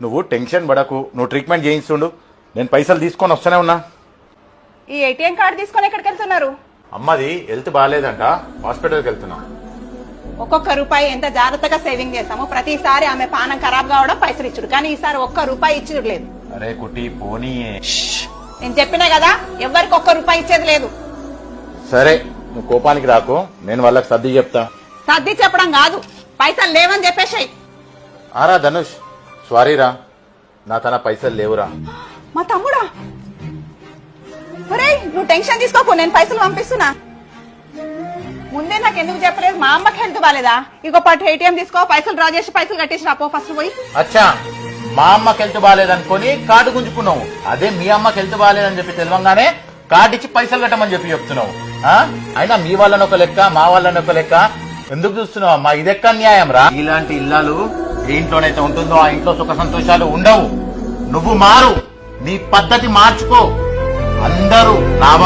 నువ్వు టెన్షన్ పడకు నువ్వు ట్రీట్మెంట్ చేయిస్తుండు నేను పైసలు తీసుకొని వస్తూనే ఉన్నా. ఈ ఏటీఎం కార్డు తీసుకొని ఎక్కడికి వెళ్తున్నారు అమ్మది హెల్త్ బాగాలేదంట హాస్పిటల్కి వెళ్తున్నా. ఒక్కొక్క రూపాయి ఎంత జాగ్రత్తగా సేవింగ్ చేస్తామో ప్రతిసారి ఆమె పానం ఖరాబ్ కావడం పైసలు ఇచ్చుడు. కానీ ఈసారి ఒక్క రూపాయి ఇచ్చుడు లేదు. అరే కుట్టి పోనీ. నేను చెప్పినా కదా ఎవ్వరికి ఒక్క రూపాయి ఇచ్చేది లేదు. సరే నువ్వు కోపానికి రాకు నేను వాళ్ళకి సర్ది చెప్తా. సర్ది చెప్పడం కాదు పైసలు లేవని చెప్పేసాయి. ఆరా ధనుష్. సారీరా నా తన పైసలు లేవురా. మా తమ్ముడా? ఒరేయ్ నువ్వు టెన్షన్ తీసుకోకు నేను పైసలు పంపిస్తున్నా. ముందే నాకు ఎందుకు చెప్పలేదు? మా అమ్మకి హెల్త్ బాలేదా? ఇగో పాటు ఏటీఎం తీసుకో పైసలు డ్రా చేసి పైసలు కట్టేసి రాపో ఫస్ట్ పోయి. అచ్చా మా అమ్మకి హెల్త్ బాగాలేదనుకొని కార్డు గుంజుకున్నావు. అదే మీ అమ్మకి హెల్త్ బాగాలేదని చెప్పి తెలియంగానే కార్డు ఇచ్చి పైసలు కట్టమని చెప్పి చెప్తున్నావు. ఆ? అయినా మీ వాళ్ళని ఒక లెక్క మా వాళ్ళని ఒక లెక్క. ఎందుకు చూస్తున్నావు అమ్మా? ఇదెక్క న్యాయం రా ఇలాంటి ఇల్లాలు ఏ ఇంట్లోనైతే ఉంటుందో ఆ ఇంట్లో సుఖ సంతోషాలు ఉండవు. నువ్వు మారు. నీ పద్ధతి మార్చుకో. అందరూ నా